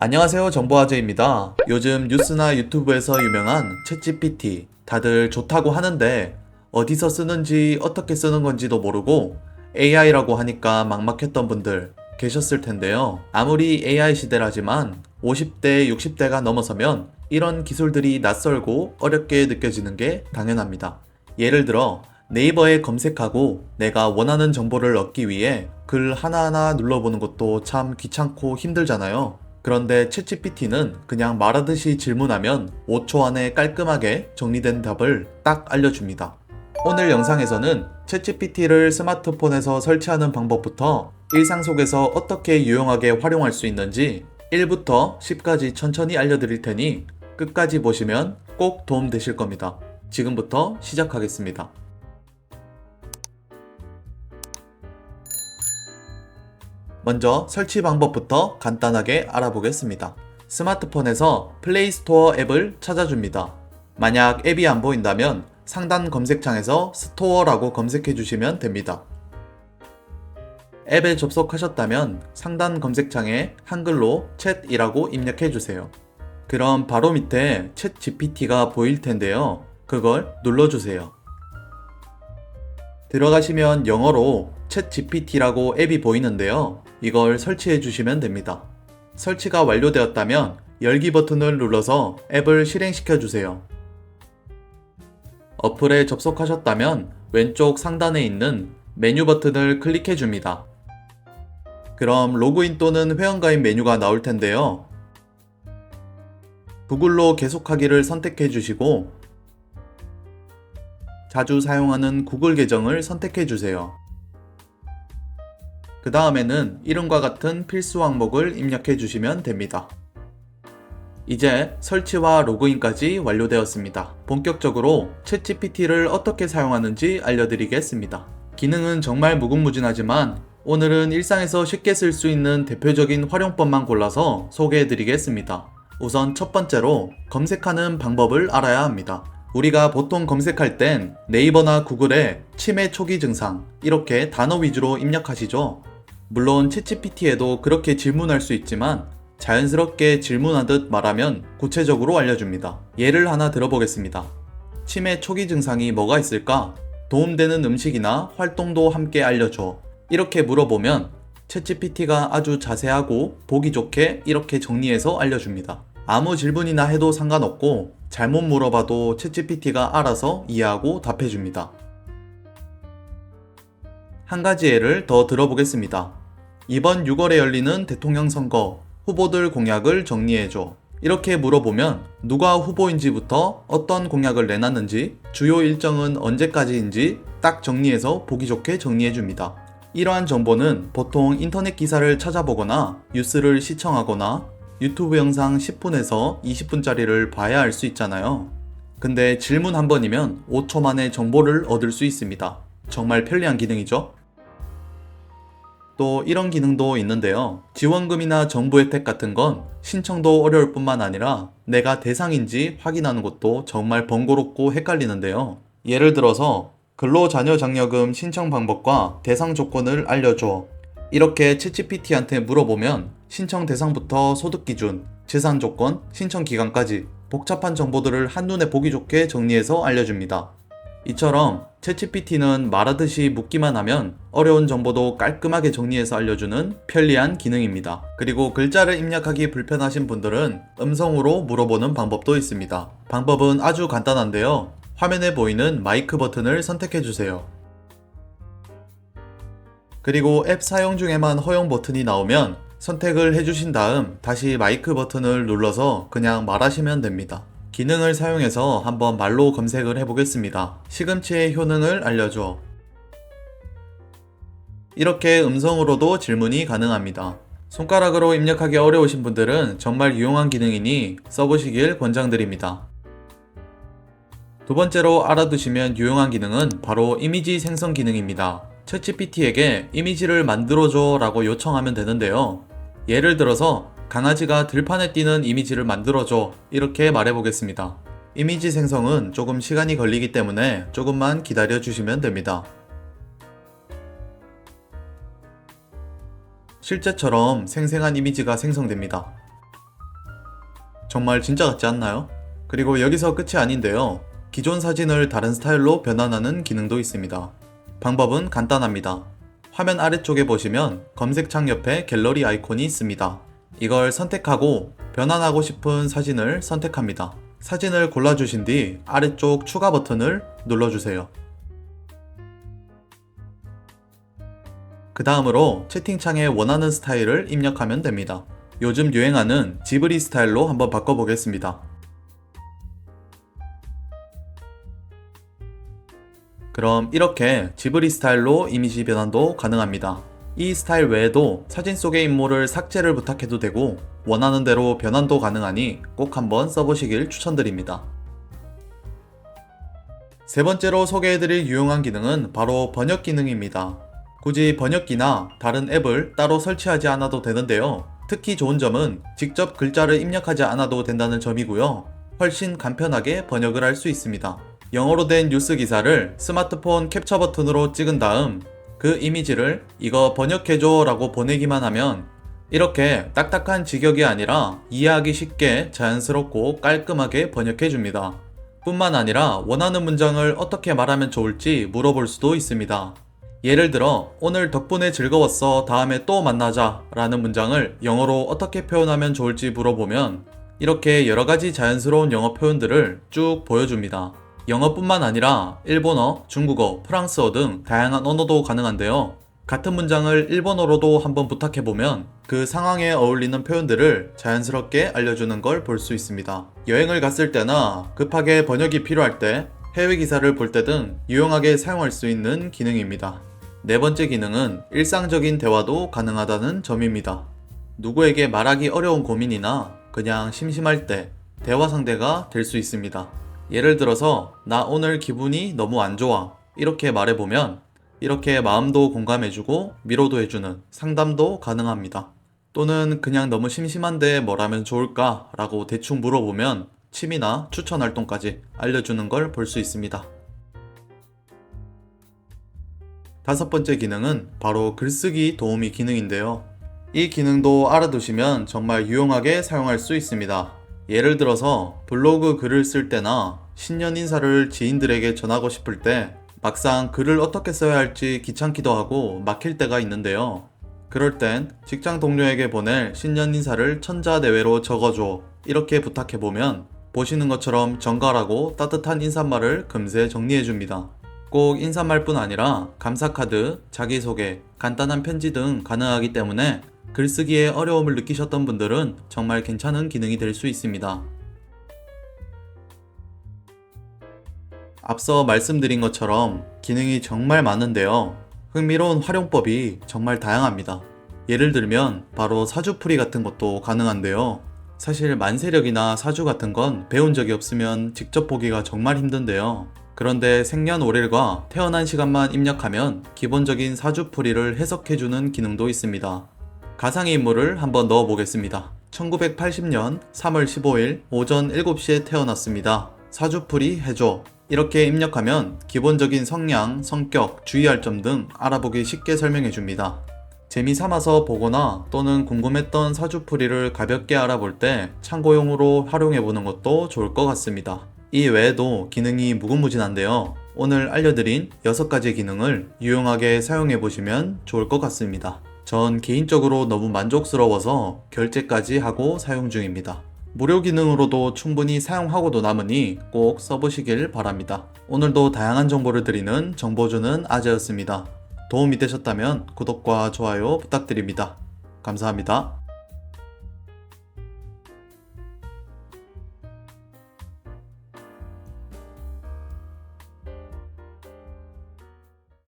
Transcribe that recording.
안녕하세요 정보화제입니다. 요즘 뉴스나 유튜브에서 유명한 챗GPT 다들 좋다고 하는데 어디서 쓰는지 어떻게 쓰는 건지도 모르고 AI라고 하니까 막막했던 분들 계셨을 텐데요. 아무리 AI 시대라지만 50대, 60대가 넘어서면 이런 기술들이 낯설고 어렵게 느껴지는 게 당연합니다. 예를 들어 네이버에 검색하고 내가 원하는 정보를 얻기 위해 글 하나하나 눌러보는 것도 참 귀찮고 힘들잖아요. 그런데 챗GPT는 그냥 말하듯이 질문하면 5초 안에 깔끔하게 정리된 답을 딱 알려줍니다. 오늘 영상에서는 챗GPT를 스마트폰에서 설치하는 방법부터 일상 속에서 어떻게 유용하게 활용할 수 있는지 1부터 10까지 천천히 알려드릴 테니 끝까지 보시면 꼭 도움 되실 겁니다. 지금부터 시작하겠습니다. 먼저 설치 방법부터 간단하게 알아보겠습니다. 스마트폰에서 플레이 스토어 앱을 찾아줍니다. 만약 앱이 안 보인다면 상단 검색창에서 스토어라고 검색해 주시면 됩니다. 앱에 접속하셨다면 상단 검색창에 한글로 챗이라고 입력해 주세요. 그럼 바로 밑에 챗 GPT가 보일 텐데요. 그걸 눌러주세요. 들어가시면 영어로 챗 GPT라고 앱이 보이는데요. 이걸 설치해 주시면 됩니다. 설치가 완료되었다면 열기 버튼을 눌러서 앱을 실행시켜 주세요. 어플에 접속하셨다면 왼쪽 상단에 있는 메뉴 버튼을 클릭해 줍니다. 그럼 로그인 또는 회원가입 메뉴가 나올 텐데요. 구글로 계속하기를 선택해 주시고 자주 사용하는 구글 계정을 선택해 주세요. 그 다음에는 이름과 같은 필수 항목을 입력해 주시면 됩니다. 이제 설치와 로그인까지 완료되었습니다. 본격적으로 챗GPT를 어떻게 사용하는지 알려드리겠습니다. 기능은 정말 무궁무진하지만 오늘은 일상에서 쉽게 쓸 수 있는 대표적인 활용법만 골라서 소개해드리겠습니다. 우선 첫 번째로 검색하는 방법을 알아야 합니다. 우리가 보통 검색할 땐 네이버나 구글에 치매 초기 증상 이렇게 단어 위주로 입력하시죠. 물론 챗GPT에도 그렇게 질문할 수 있지만 자연스럽게 질문하듯 말하면 구체적으로 알려줍니다. 예를 하나 들어보겠습니다. 치매 초기 증상이 뭐가 있을까? 도움되는 음식이나 활동도 함께 알려줘. 이렇게 물어보면 챗GPT가 아주 자세하고 보기 좋게 이렇게 정리해서 알려줍니다. 아무 질문이나 해도 상관없고 잘못 물어봐도 챗GPT가 알아서 이해하고 답해줍니다. 한 가지 예를 더 들어보겠습니다. 이번 6월에 열리는 대통령 선거 후보들 공약을 정리해줘. 이렇게 물어보면 누가 후보인지부터 어떤 공약을 내놨는지 주요 일정은 언제까지인지 딱 정리해서 보기 좋게 정리해줍니다. 이러한 정보는 보통 인터넷 기사를 찾아보거나 뉴스를 시청하거나 유튜브 영상 10분에서 20분짜리를 봐야 알 수 있잖아요. 근데 질문 한 번이면 5초 만에 정보를 얻을 수 있습니다. 정말 편리한 기능이죠? 또 이런 기능도 있는데요. 지원금이나 정부 혜택 같은 건 신청도 어려울 뿐만 아니라 내가 대상인지 확인하는 것도 정말 번거롭고 헷갈리는데요. 예를 들어서 근로자녀 장려금 신청 방법과 대상 조건을 알려줘. 이렇게 챗GPT한테 물어보면 신청 대상부터 소득 기준, 재산 조건, 신청 기간까지 복잡한 정보들을 한눈에 보기 좋게 정리해서 알려줍니다. 이처럼 챗GPT는 말하듯이 묻기만 하면 어려운 정보도 깔끔하게 정리해서 알려주는 편리한 기능입니다. 그리고 글자를 입력하기 불편하신 분들은 음성으로 물어보는 방법도 있습니다. 방법은 아주 간단한데요. 화면에 보이는 마이크 버튼을 선택해 주세요. 그리고 앱 사용 중에만 허용 버튼이 나오면 선택을 해주신 다음 다시 마이크 버튼을 눌러서 그냥 말하시면 됩니다. 기능을 사용해서 한번 말로 검색을 해보겠습니다. 시금치의 효능을 알려줘. 이렇게 음성으로도 질문이 가능합니다. 손가락으로 입력하기 어려우신 분들은 정말 유용한 기능이니 써보시길 권장드립니다. 두 번째로 알아두시면 유용한 기능은 바로 이미지 생성 기능입니다. 챗GPT에게 이미지를 만들어줘 라고 요청하면 되는데요. 예를 들어서 강아지가 들판에 뛰는 이미지를 만들어줘 이렇게 말해보겠습니다. 이미지 생성은 조금 시간이 걸리기 때문에 조금만 기다려 주시면 됩니다. 실제처럼 생생한 이미지가 생성됩니다. 정말 진짜 같지 않나요? 그리고 여기서 끝이 아닌데요. 기존 사진을 다른 스타일로 변환하는 기능도 있습니다. 방법은 간단합니다. 화면 아래쪽에 보시면 검색창 옆에 갤러리 아이콘이 있습니다. 이걸 선택하고 변환하고 싶은 사진을 선택합니다. 사진을 골라주신 뒤 아래쪽 추가 버튼을 눌러주세요. 그 다음으로 채팅창에 원하는 스타일을 입력하면 됩니다. 요즘 유행하는 지브리 스타일로 한번 바꿔보겠습니다. 그럼 이렇게 지브리 스타일로 이미지 변환도 가능합니다. 이 스타일 외에도 사진 속의 인물을 삭제를 부탁해도 되고 원하는 대로 변환도 가능하니 꼭 한번 써보시길 추천드립니다. 세 번째로 소개해드릴 유용한 기능은 바로 번역 기능입니다. 굳이 번역기나 다른 앱을 따로 설치하지 않아도 되는데요. 특히 좋은 점은 직접 글자를 입력하지 않아도 된다는 점이고요. 훨씬 간편하게 번역을 할 수 있습니다. 영어로 된 뉴스 기사를 스마트폰 캡처 버튼으로 찍은 다음 그 이미지를 이거 번역해줘 라고 보내기만 하면 이렇게 딱딱한 직역이 아니라 이해하기 쉽게 자연스럽고 깔끔하게 번역해줍니다. 뿐만 아니라 원하는 문장을 어떻게 말하면 좋을지 물어볼 수도 있습니다. 예를 들어 오늘 덕분에 즐거웠어 다음에 또 만나자 라는 문장을 영어로 어떻게 표현하면 좋을지 물어보면 이렇게 여러가지 자연스러운 영어 표현들을 쭉 보여줍니다. 영어뿐만 아니라 일본어, 중국어, 프랑스어 등 다양한 언어도 가능한데요. 같은 문장을 일본어로도 한번 부탁해보면 그 상황에 어울리는 표현들을 자연스럽게 알려주는 걸 볼 수 있습니다. 여행을 갔을 때나 급하게 번역이 필요할 때 해외 기사를 볼 때 등 유용하게 사용할 수 있는 기능입니다. 네 번째 기능은 일상적인 대화도 가능하다는 점입니다. 누구에게 말하기 어려운 고민이나 그냥 심심할 때 대화 상대가 될 수 있습니다. 예를 들어서 나 오늘 기분이 너무 안 좋아 이렇게 말해보면 이렇게 마음도 공감해주고 위로도 해주는 상담도 가능합니다. 또는 그냥 너무 심심한데 뭘 하면 좋을까 라고 대충 물어보면 취미나 추천 활동까지 알려주는 걸 볼 수 있습니다. 다섯 번째 기능은 바로 글쓰기 도우미 기능인데요. 이 기능도 알아두시면 정말 유용하게 사용할 수 있습니다. 예를 들어서 블로그 글을 쓸 때나 신년 인사를 지인들에게 전하고 싶을 때 막상 글을 어떻게 써야 할지 귀찮기도 하고 막힐 때가 있는데요. 그럴 땐 직장 동료에게 보낼 신년 인사를 천자 내외로 적어줘 이렇게 부탁해보면 보시는 것처럼 정갈하고 따뜻한 인사말을 금세 정리해줍니다. 꼭 인사말뿐 아니라 감사카드, 자기소개, 간단한 편지 등 가능하기 때문에 글쓰기에 어려움을 느끼셨던 분들은 정말 괜찮은 기능이 될 수 있습니다. 앞서 말씀드린 것처럼 기능이 정말 많은데요. 흥미로운 활용법이 정말 다양합니다. 예를 들면 바로 사주풀이 같은 것도 가능한데요. 사실 만세력이나 사주 같은 건 배운 적이 없으면 직접 보기가 정말 힘든데요. 그런데 생년월일과 태어난 시간만 입력하면 기본적인 사주풀이를 해석해주는 기능도 있습니다. 가상의 인물을 한번 넣어 보겠습니다. 1980년 3월 15일 오전 7시에 태어났습니다. 사주풀이 해줘. 이렇게 입력하면 기본적인 성향, 성격, 주의할 점 등 알아보기 쉽게 설명해 줍니다. 재미 삼아서 보거나 또는 궁금했던 사주풀이를 가볍게 알아볼 때 참고용으로 활용해 보는 것도 좋을 것 같습니다. 이 외에도 기능이 무궁무진한데요. 오늘 알려드린 6가지 기능을 유용하게 사용해 보시면 좋을 것 같습니다. 전 개인적으로 너무 만족스러워서 결제까지 하고 사용 중입니다. 무료 기능으로도 충분히 사용하고도 남으니 꼭 써보시길 바랍니다. 오늘도 다양한 정보를 드리는 정보주는 아재였습니다. 도움이 되셨다면 구독과 좋아요 부탁드립니다. 감사합니다.